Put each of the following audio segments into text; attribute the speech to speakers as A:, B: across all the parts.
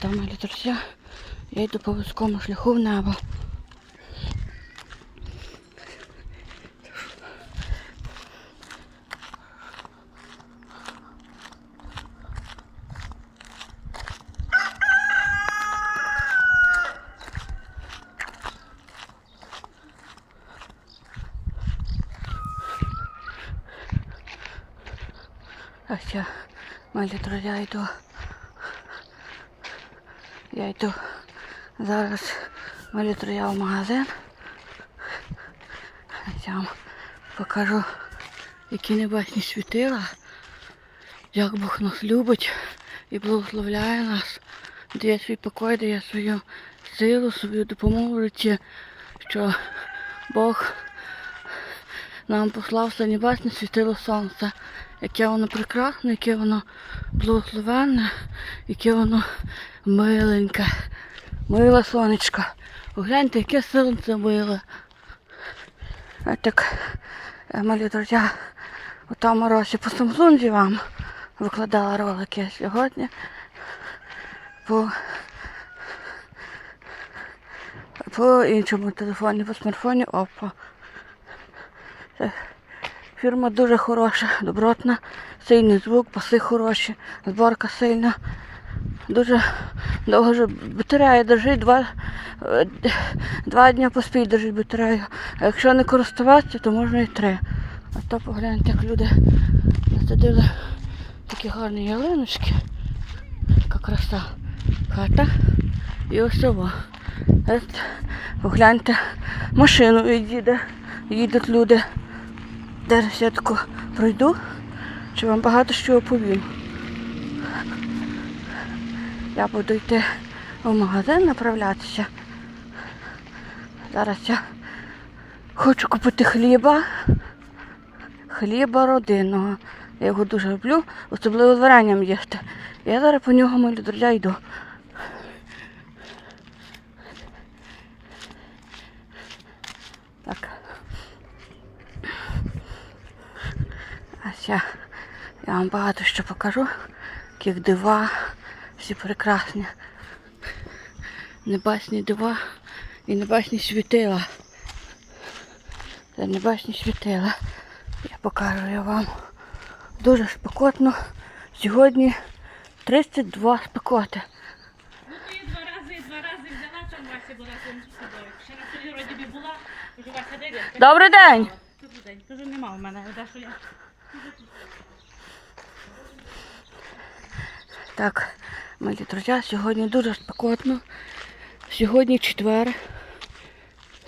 A: А там мої друзі, я йду по вузькому шляху в небо. Ось я, малі друзі, я йду. Я йду зараз в магазин. Я вам покажу, які небесні світила, як Бог нас любить і благословляє нас, дає свій покой, дає свою силу, свою допомогу що Бог нам послав все небесне світило сонце, яке воно прекрасне, яке воно благословенне, яке воно миленьке, миле сонечко. Погляньте, яке сонце миле. А так, е, малі друзі, у тому році по Самсунзі вам викладала ролики сьогодні. По, по іншому телефоні, по смартфоні Oppo. Фірма дуже хороша, добротна, сильний звук, паси хороші, зборка сильна. Дуже довго батарея держить, два, е, два дні поспіль держить батарею. А якщо не користуватися, то можна і три. А то погляньте, як люди насадили такі гарні ялиночки. Яка краса. Хата. І ось цього. Погляньте, машину їде, їдуть люди. Зараз я таку пройду, чи вам багато що оповім. Я буду йти в магазин направлятися. Зараз я хочу купити хліба. Хліба родинного. Я його дуже люблю, особливо з варенням їсти. Я зараз по нього мої друзі йду. Так. Я, я вам багато що покажу. Яких дива, всі прекрасні. Небесні дива і небесні світила. Це небесні світила. Я покажу я вам. Дуже спекотно. Сьогодні 32 спекоти.
B: Ну, я два рази, два рази взяла, там Вася була там з. Ще на селі вроді була, кажу, Вася, де?
A: Добрий день!
B: Добрий день. Кажу, нема в мене, де що я.
A: Так, мої друзі, сьогодні дуже спекотно. Сьогодні четвер,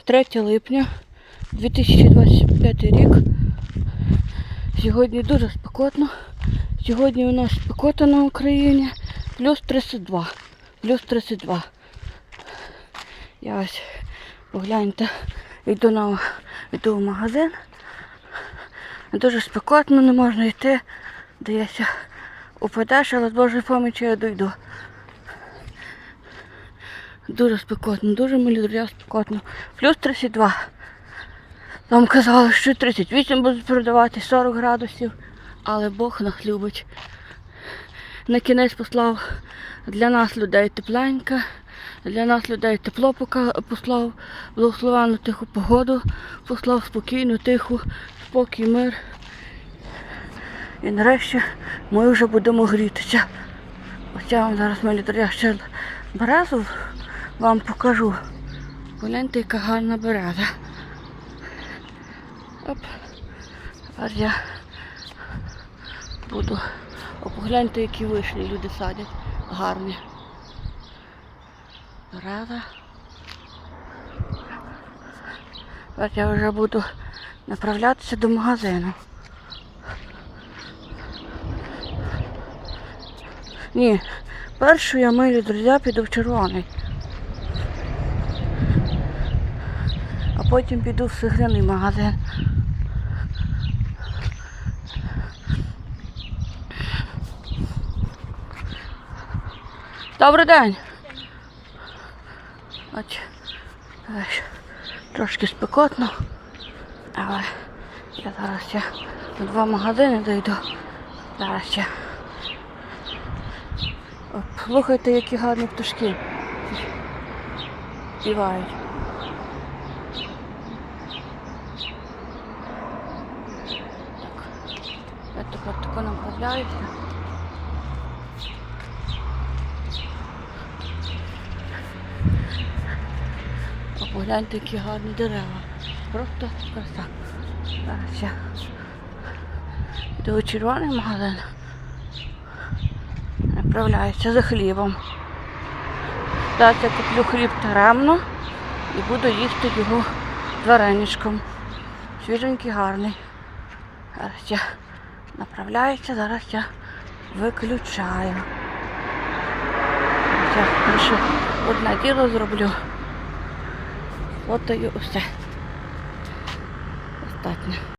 A: 3 липня 2025 рік. Сьогодні дуже спекотно. Сьогодні у нас спекота на Україні плюс 32. Плюс 32. Я ось погляньте, йду на йду в магазин. Дуже спекотно, не можна йти. Дається упадеш, але з Божою помічю я дойду. Дуже спекотно, дуже милі спекотно. Плюс 32. Нам казали, що 38 будуть продавати 40 градусів, але Бог нас любить. На кінець послав для нас людей тепленько, для нас людей тепло послав, благословенну тиху погоду, послав спокійну, тиху, спокій, мир. І нарешті ми вже будемо грітися. Ось я вам зараз друзі, ще березу вам покажу. Погляньте, яка гарна береза. Оп. Тепер я буду. О, погляньте, які вишні люди садять. Гарні. Береза. Тепер я вже буду направлятися до магазину. Ні, першу я милі друзі піду в червоний. А потім піду в сигряний магазин. Добрий день. Ось, трошки спекотно, але я зараз я на два магазини дойду. Зараз Оп, Слухайте, які гарні пташки. Співають. Я тепер тако направляюся. О, Погляньте, які гарні дерева. Просто краса. Зараз я йду у червоний магазин. Направляюся за хлібом. Зараз я куплю хліб таремно і буду їсти його з вареничком. Свіженький, гарний. Зараз я направляюся, зараз я виключаю. Я лише одне діло зроблю. Фотою усе. Достатньо.